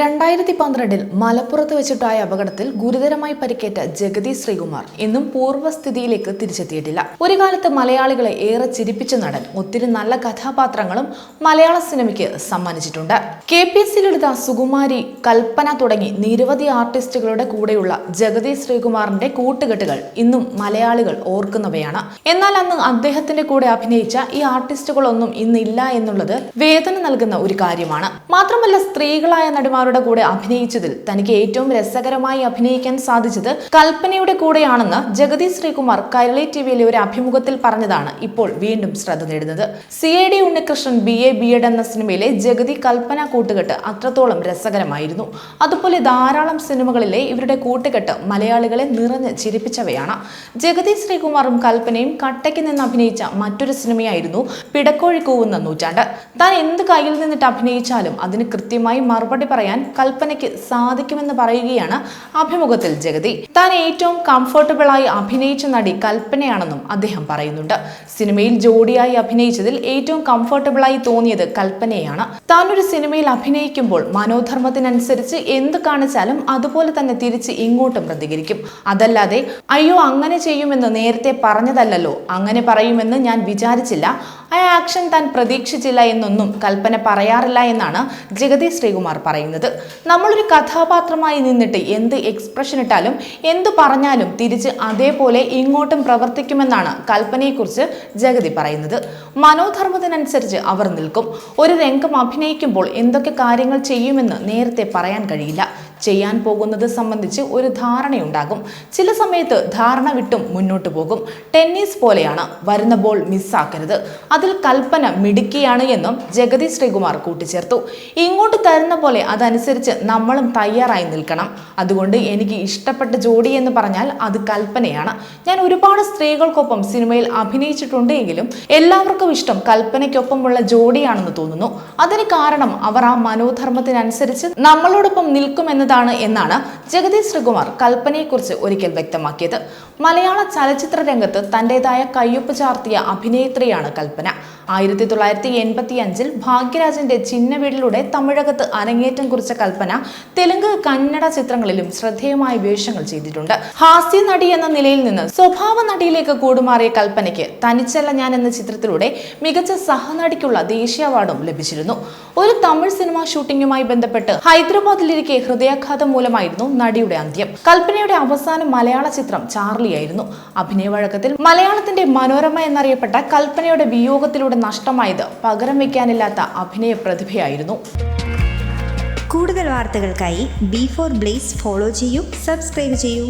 രണ്ടായിരത്തി പന്ത്രണ്ടിൽ മലപ്പുറത്ത് വെച്ചിട്ടായ അപകടത്തിൽ ഗുരുതരമായി പരിക്കേറ്റ ജഗതി ശ്രീകുമാർ ഇന്നും പൂർവസ്ഥിതിയിലേക്ക് തിരിച്ചെത്തിയിട്ടില്ല. ഒരു കാലത്ത് മലയാളികളെ ഏറെ ചിരിപ്പിച്ച നടൻ ഒത്തിരി നല്ല കഥാപാത്രങ്ങളും മലയാള സിനിമയ്ക്ക് സമ്മാനിച്ചിട്ടുണ്ട്. K P S Lalitha Sukumari Kalpana തുടങ്ങി നിരവധി ആർട്ടിസ്റ്റുകളുടെ കൂടെയുള്ള ജഗതി ശ്രീകുമാറിന്റെ കൂട്ടുകെട്ടുകൾ ഇന്നും മലയാളികൾ ഓർക്കുന്നവയാണ്. എന്നാൽ അന്ന് അദ്ദേഹത്തിന്റെ കൂടെ അഭിനയിച്ച ഈ ആർട്ടിസ്റ്റുകളൊന്നും ഇന്നില്ല എന്നുള്ളത് വേദന നൽകുന്ന ഒരു കാര്യമാണ്. മാത്രമല്ല സ്ത്രീകളായ നടിമാരുടെ കൂടെ അഭിനയിച്ചതിൽ തനിക്ക് ഏറ്റവും രസകരമായി അഭിനയിക്കാൻ സാധിച്ചത് കൽപ്പനയുടെ കൂടെയാണെന്ന് ജഗതി ശ്രീകുമാർ കൈരളി ടിവിയിലെ ഒരു അഭിമുഖത്തിൽ പറഞ്ഞതാണ് ഇപ്പോൾ വീണ്ടും ശ്രദ്ധ നേടുന്നത്. C A D Unnikrishnan B A B Ed എന്ന സിനിമയിലെ ജഗതി കൽപ്പന കൂട്ടുകെട്ട് അത്രത്തോളം രസകരമായിരുന്നു. അതുപോലെ ധാരാളം സിനിമകളിലെ ഇവരുടെ കൂട്ടുകെട്ട് മലയാളികളെ നിറഞ്ഞ് ചിരിപ്പിച്ചവയാണ്. ജഗതി ശ്രീകുമാറും കൽപ്പനയും കട്ടയ്ക്ക് നിന്ന് അഭിനയിച്ച മറ്റൊരു സിനിമയായിരുന്നു പിടക്കോഴി കൂവുന്ന നൂറ്റാണ്ട്. താൻ എന്ത് കയ്യിൽ നിന്നിട്ട് അഭിനയിച്ചാലും അതിന് കൃത്യമായി മറുപടി പറയാൻ കൽപ്പനയ്ക്ക് സാധിക്കുമെന്ന് പറയുകയാണ് അഭിമുഖത്തിൽ ജഗതി. താൻ ഏറ്റവും കംഫർട്ടബിളായി അഭിനയിച്ച നടി കൽപ്പനയാണെന്നും അദ്ദേഹം പറയുന്നുണ്ട്. സിനിമയിൽ ജോഡിയായി അഭിനയിച്ചതിൽ ഏറ്റവും കംഫർട്ടബിളായി തോന്നിയത് കൽപ്പനയാണ്. താൻ ഒരു സിനിമയിൽ അഭിനയിക്കുമ്പോൾ മനോധർമ്മത്തിനനുസരിച്ച് എന്ത് കാണിച്ചാലും അതുപോലെ തന്നെ തിരിച്ച് ഇങ്ങോട്ടും പ്രതികരിക്കും. അതല്ലാതെ അയ്യോ അങ്ങനെ ചെയ്യുമെന്ന് നേരത്തെ പറഞ്ഞതല്ലല്ലോ അങ്ങനെ പറയുമെന്ന് ഞാൻ വിചാരിച്ചില്ല. ആ ആക്ഷൻ താൻ പ്രതീക്ഷിച്ചില്ല എന്നൊന്നും കൽപ്പന പറയാറില്ല എന്നാണ് ജഗതി ശ്രീകുമാർ പറയുന്നത്. നമ്മളൊരു കഥാപാത്രമായി നിന്നിട്ട് എന്ത് എക്സ്പ്രഷൻ ഇട്ടാലും എന്ത് പറഞ്ഞാലും തിരിച്ച് അതേപോലെ ഇങ്ങോട്ടും പ്രവർത്തിക്കുമെന്നാണ് കൽപ്പനയെക്കുറിച്ച് ജഗതി പറയുന്നത്. മനോധർമ്മത്തിനനുസരിച്ച് അവർ നിൽക്കും. ഒരു രംഗം അഭിനയിക്കുമ്പോൾ എന്തൊക്കെ കാര്യങ്ങൾ ചെയ്യുമെന്ന് നേരത്തെ പറയാൻ കഴിയില്ല. ചെയ്യാൻ പോകുന്നത് സംബന്ധിച്ച് ഒരു ധാരണയുണ്ടാകും. ചില സമയത്ത് ധാരണ വിട്ടും മുന്നോട്ട് പോകും. ടെന്നീസ് പോലെയാണ് വരുന്ന ബോൾ മിസ്സാക്കരുത്. അതിൽ കൽപ്പന മിടുക്കിയാണ് എന്നും ജഗതി ശ്രീകുമാർ കൂട്ടിച്ചേർത്തു. ഇങ്ങോട്ട് തരുന്ന പോലെ അതനുസരിച്ച് നമ്മളും തയ്യാറായി നിൽക്കണം. അതുകൊണ്ട് എനിക്ക് ഇഷ്ടപ്പെട്ട ജോഡി എന്ന് പറഞ്ഞാൽ അത് കൽപ്പനയാണ്. ഞാൻ ഒരുപാട് സ്ത്രീകൾക്കൊപ്പം സിനിമയിൽ അഭിനയിച്ചിട്ടുണ്ടെങ്കിലും എല്ലാവർക്കും ഇഷ്ടം കൽപ്പനയ്ക്കൊപ്പമുള്ള ജോഡിയാണെന്ന് തോന്നുന്നു. അതിന് കാരണം അവർ ആ മനോധർമ്മത്തിനനുസരിച്ച് നമ്മളോടൊപ്പം നിൽക്കുമെന്നതാണ് എന്നാണ് ജഗതി ശ്രീകുമാർ കൽപ്പനയെക്കുറിച്ച് ഒരിക്കൽ വ്യക്തമാക്കിയത്. മലയാള ചലച്ചിത്ര രംഗത്ത് തന്റെതായ കയ്യൊപ്പ് ചാർത്തിയ അഭിനേത്രിയാണ് കൽപ്പന. ആയിരത്തി തൊള്ളായിരത്തി എൺപത്തി അഞ്ചിൽ ഭാഗ്യരാജന്റെ ചിഹ്ന വീടിലൂടെ തമിഴകത്ത് അരങ്ങേറ്റം കുറിച്ച കൽപ്പന തെലുങ്ക് കന്നഡ ചിത്രങ്ങളിലും ശ്രദ്ധേയമായ വേഷങ്ങൾ ചെയ്തിട്ടുണ്ട്. ഹാസ്യ നടി എന്ന നിലയിൽ നിന്ന് സ്വഭാവ നടിയിലേക്ക് കൂടുമാറിയ കൽപ്പനയ്ക്ക് തനിച്ചല്ല ഞാൻ എന്ന ചിത്രത്തിലൂടെ മികച്ച സഹനടിക്കുള്ള ദേശീയ അവാർഡും ലഭിച്ചിരുന്നു. ഒരു തമിഴ് സിനിമാ ഷൂട്ടിംഗുമായി ബന്ധപ്പെട്ട് ഹൈദരാബാദിലിരിക്കെ ഹൃദയാഘാതം മൂലമായിരുന്നു നടിയുടെ അന്ത്യം. കൽപ്പനയുടെ അവസാന മലയാള ചിത്രം ചാർലിയായിരുന്നു അഭിനയ വഴക്കത്തിൽ മലയാളത്തിന്റെ മനോരമ എന്നറിയപ്പെട്ട കൽപ്പനയുടെ വിയോഗത്തിലൂടെ നഷ്ടമായത് പകരം വയ്ക്കാനില്ലാത്ത അഭിനയ പ്രതിഭയായിരുന്നു. കൂടുതൽ വാർത്തകൾക്കായി ബി ഫോർ ബ്ലേസ് ഫോളോ ചെയ്യൂ സബ്സ്ക്രൈബ് ചെയ്യൂ.